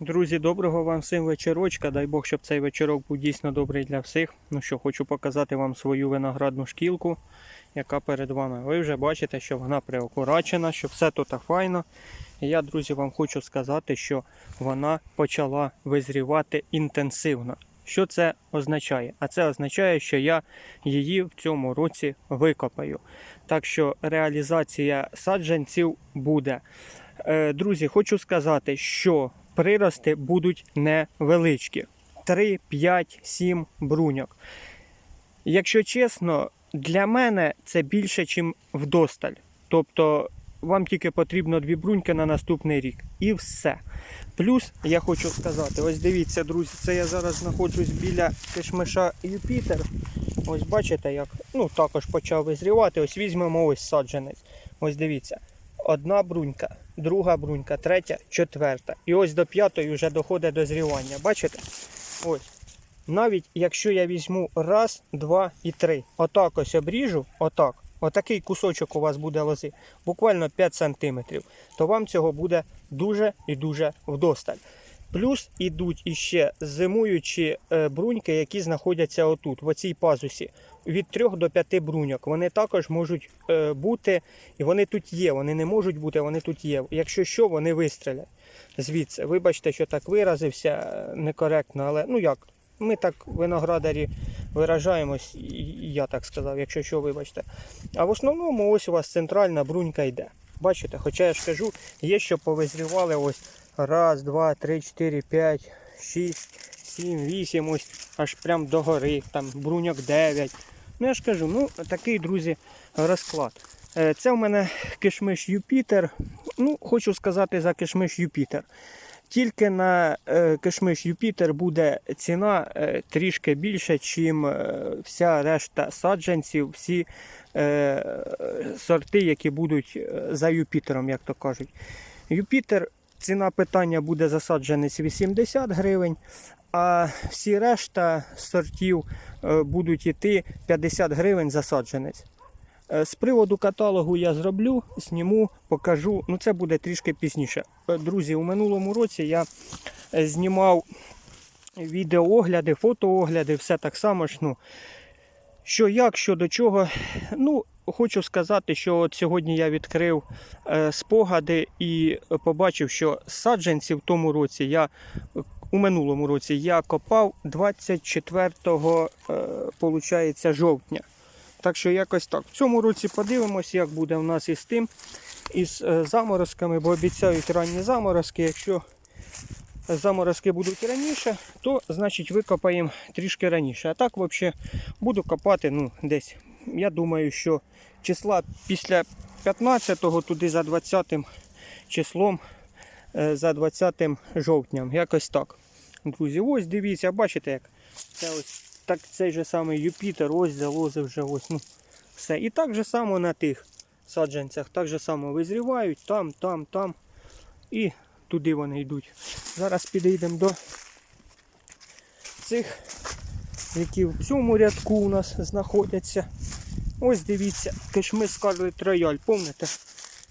Друзі, доброго вам всім вечорочка. Дай Бог, щоб цей вечорок був дійсно добрий для всіх. Ну що, хочу показати вам свою виноградну шкілку, яка перед вами. Ви вже бачите, що вона приокорачена, що все тут файно. І я, друзі, вам хочу сказати, що вона почала визрівати інтенсивно. Що це означає? А це означає, що я її в цьому році викопаю. Так що реалізація саджанців буде. Е, Друзі, хочу сказати, що прирости будуть невеличкі: 3, 5, 7 бруньок. Якщо чесно, для мене це більше, ніж вдосталь. Тобто вам тільки потрібно дві бруньки на наступний рік. І все. Плюс я хочу сказати: ось дивіться, друзі, це я зараз знаходжусь біля кишмиша Юпітер. Ось бачите, як ну, також почав визрівати. Ось візьмемо ось саджанець. Ось дивіться. Одна брунька, друга брунька, третя, четверта. І ось до п'ятої вже доходить до зрівання. Бачите? Ось. Навіть якщо я візьму раз, два і три, отак ось обріжу, отак, отакий кусочок у вас буде лози, буквально 5 см, то вам цього буде дуже і дуже вдосталь. Плюс ідуть іще зимуючі е, бруньки, які знаходяться отут, в оцій пазусі. Від 3 до 5 бруньок. Вони також можуть е, бути, і вони тут є. Вони не можуть бути, вони тут є. Якщо що, вони вистрілять звідси. Вибачте, що так виразився е, некоректно, але ну як, ми так виноградарі виражаємось, я так сказав, якщо що, вибачте. А в основному ось у вас центральна брунька йде. Бачите, хоча я ж кажу, є що повизрівали ось раз, два, три, чотири, п'ять, шість, сім, вісім, ось аж прям до гори, там бруньок 9. Ну я ж кажу, ну такий, друзі, розклад. Е, Це в мене кишмиш Юпітер. Ну, хочу сказати за кишмиш Юпітер. Тільки на е, кишмиш Юпітер буде ціна е, трішки більше, ніж вся решта саджанців, всі сорти, які будуть за Юпітером, як то кажуть. Юпітер, ціна питання буде засадженець 80 гривень, а всі решта сортів е, будуть йти 50 гривень засадженець. Е, З приводу каталогу я зроблю, зніму, покажу. Ну це буде трішки пізніше. Е, Друзі, у минулому році я знімав відеоогляди, фотоогляди, все так само ж. Ну, що як, що до чого. Ну, хочу сказати, що от сьогодні я відкрив е, спогади і побачив, що саджанці в тому році я у минулому році я копав 24 е, жовтня. Так що якось так. В цьому році подивимось, як буде в нас із тим, із е, заморозками, бо обіцяють ранні заморозки. Якщо заморозки будуть раніше, то значить викопаємо трішки раніше. А так взагалі буду копати ну, десь. Я думаю, що числа після 15-го, туди за 20 числом, е, за 20 жовтням. Якось так. Друзі, ось дивіться, бачите, як це ось так цей же самий Юпітер, ось залози вже ось. Ну, все. І так же само на тих саджанцях, так же само визрівають, там, там, там. І туди вони йдуть. Зараз підійдемо до цих, які в цьому рядку у нас знаходяться. Ось дивіться, кишмис Скарлет Рояль, помните?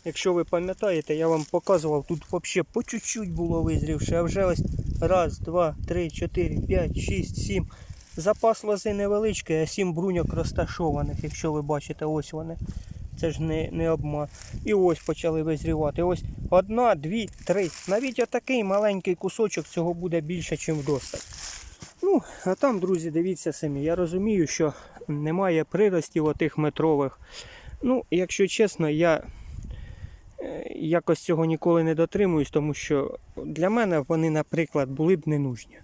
Якщо ви пам'ятаєте, я вам показував, тут взагалі по чуть-чуть було визрівши, а вже ось раз, два, три, чотири, п'ять, шість, сім. Запас лози невеличкий, а сім бруньок розташованих, якщо ви бачите, ось вони. Це ж не, не обман. І ось почали визрівати. Ось одна, дві, три. Навіть отакий маленький кусочок цього буде більше, ніж вдосталь. Ну, а там, друзі, дивіться самі. Я розумію, що немає приростів отих метрових. Ну, якщо чесно, я е, якось цього ніколи не дотримуюсь, тому що для мене вони, наприклад, були б не нужні.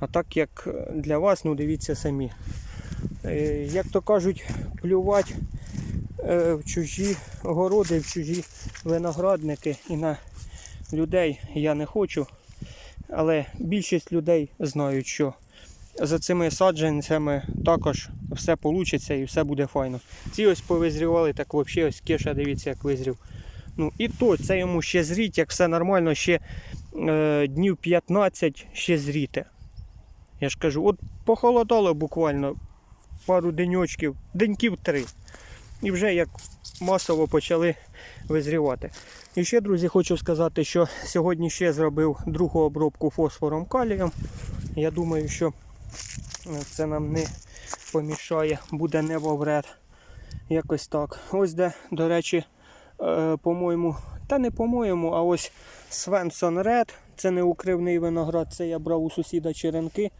А так як для вас, ну дивіться самі. Е, Як то кажуть, плювати в чужі городи, в чужі виноградники і на людей я не хочу. Але більшість людей знають, що за цими саджанцями також все вийде і все буде файно. Ці ось повизрівали, так взагалі ось кеша, дивіться, як визрів. Ну і то це йому ще зріть, як все нормально, ще е, днів 15 ще зріте. Я ж кажу, от похолодало буквально пару деньочків, деньків три. І вже як масово почали визрівати. І ще, друзі, хочу сказати, що сьогодні ще зробив другу обробку фосфором калієм. Я думаю, що е, це нам не помішає, буде не во вред. Якось так. Ось де, до речі, е, по-моєму, та не по-моєму, а ось Свенсон Ред. Це не укривний виноград, це я брав у сусіда черенки.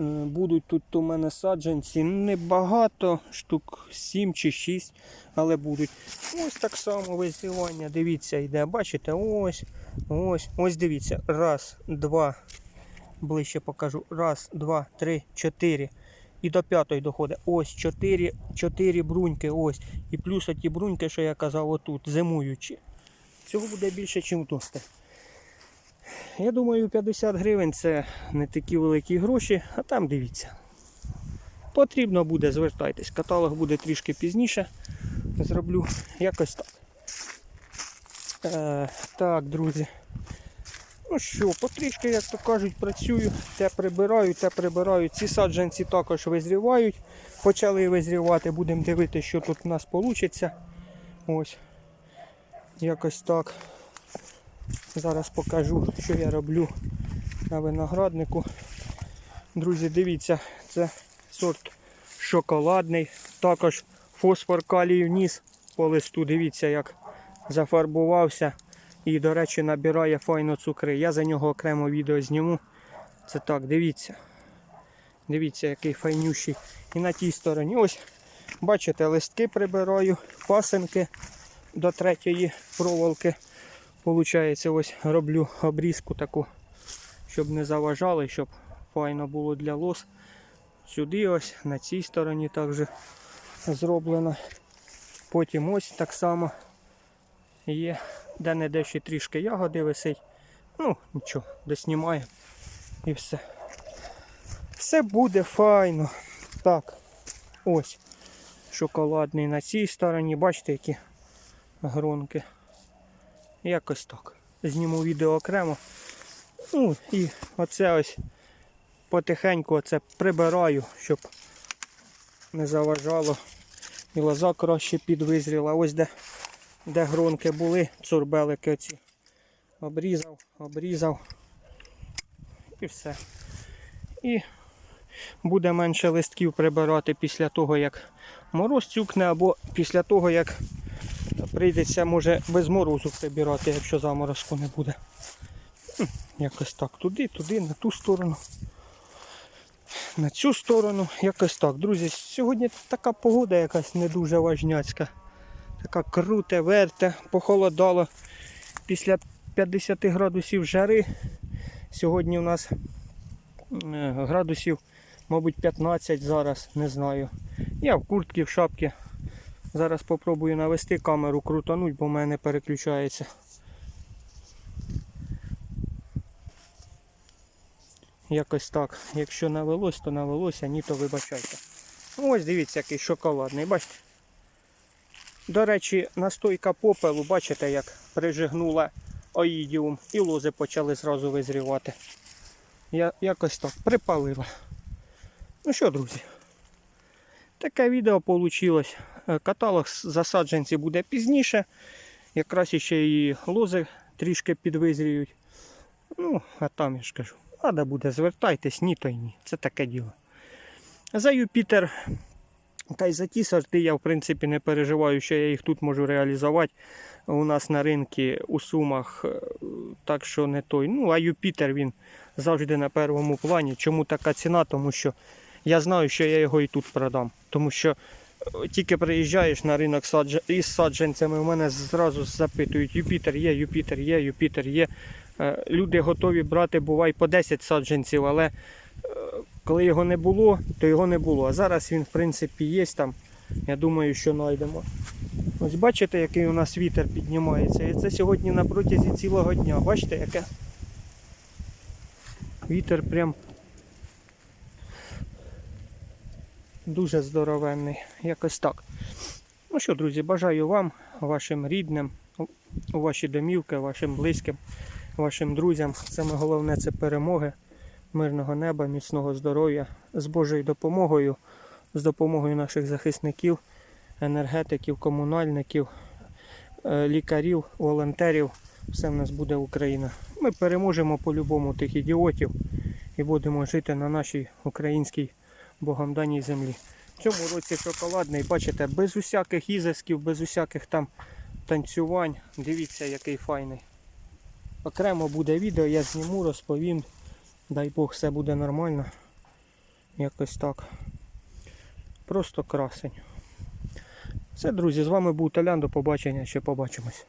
Е, Будуть тут у мене саджанці небагато, штук 7 чи 6, але будуть. Ось так само визрівання. Дивіться, йде. Бачите, ось, ось, ось дивіться. Раз, два. Ближче покажу. Раз, два, три, чотири. І до п'ятої доходить. Ось чотири, чотири бруньки. Ось. І плюс оті бруньки, що я казав отут, зимуючі. Цього буде більше, ніж тости. Я думаю, 50 гривень це не такі великі гроші, а там дивіться. Потрібно буде, звертайтесь. Каталог буде трішки пізніше. Зроблю якось так. Е, так, друзі. Ну що, потрішки, як то кажуть, працюю, те прибираю, те прибираю. Ці саджанці також визрівають. Почали визрівати, будемо дивитися, що тут у нас вийде. Ось. Якось так. Зараз покажу, що я роблю на винограднику. Друзі, дивіться, це сорт шоколадний. Також фосфор калій вніс по листу. Дивіться, як зафарбувався. І, до речі, набирає файно цукри. Я за нього окремо відео зніму. Це так, дивіться. Дивіться, який файнющий. І на тій стороні. Ось, бачите, листки прибираю, пасенки до третьої проволоки. Получається, ось роблю обрізку таку, щоб не заважали, щоб файно було для лос. Сюди ось, на цій стороні також зроблено. Потім ось так само є, де не де ще трішки ягоди висить. Ну, нічого, доснімаю і все. Все буде файно. Так, ось шоколадний на цій стороні. Бачите, які гронки. Якось так. Зніму відео окремо. Ну і оце ось потихеньку оце прибираю, щоб не заважало. І лоза краще підвизріла. Ось де, де гронки були, цурбелики оці. Обрізав, обрізав. І все. І буде менше листків прибирати після того, як мороз цюкне, або після того, як прийдеться, може, без морозу прибирати, якщо заморозку не буде. Якось так. Туди, туди, на ту сторону. На цю сторону, якось так. Друзі, сьогодні така погода якась не дуже важняцька. Така круте, верте, похолодало. Після 50 градусів жари. Сьогодні у нас е, градусів, мабуть, 15 зараз, не знаю. Я в куртці, в шапці. Зараз спробую навести камеру, крутануть, бо в мене переключається. Якось так. Якщо навелось, то навелося, ні, то вибачайте. Ось дивіться, який шоколадний, бачите? До речі, настойка попелу, бачите, як прижигнула оїдіум і лози почали зразу визрівати. Я якось так припалила. Ну що, друзі? Таке відео вийшло. Каталог засадженці буде пізніше. Якраз ще і лози трішки підвизріють. Ну, а там я ж кажу, треба буде, звертайтесь, ні то й ні. Це таке діло. За Юпітер та й за ті сорти я в принципі не переживаю, що я їх тут можу реалізувати. У нас на ринку у сумах, е, так що не той. Ну, а Юпітер він завжди на першому плані. Чому така ціна? Тому що я знаю, що я його і тут продам. Тому що е, тільки приїжджаєш на ринок із саджанцями, у мене зразу запитують, Юпітер є, Юпітер є, Юпітер є. Е, Люди готові брати, бувай, по 10 саджанців, але е, коли його не було, то його не було. А зараз він, в принципі, є там. Я думаю, що знайдемо. Ось бачите, який у нас вітер піднімається. І це сьогодні на протязі цілого дня. Бачите, яке? Вітер прям дуже здоровенний. Якось так. Ну що, друзі, бажаю вам, вашим рідним, ваші домівки, вашим близьким, вашим друзям. Саме головне це перемоги, мирного неба, міцного здоров'я, з Божою допомогою, з допомогою наших захисників. енергетиків, комунальників, е, лікарів, волонтерів. Все в нас буде Україна. Ми переможемо по-любому тих ідіотів і будемо жити на нашій українській богом даній землі. В цьому році шоколадний, бачите, без усяких ізисків, без усяких там танцювань. Дивіться, який файний. Окремо буде відео, я зніму, розповім. Дай Бог, все буде нормально. Якось так. Просто красень. Все, друзі, з вами був Толян. До побачення, ще побачимось.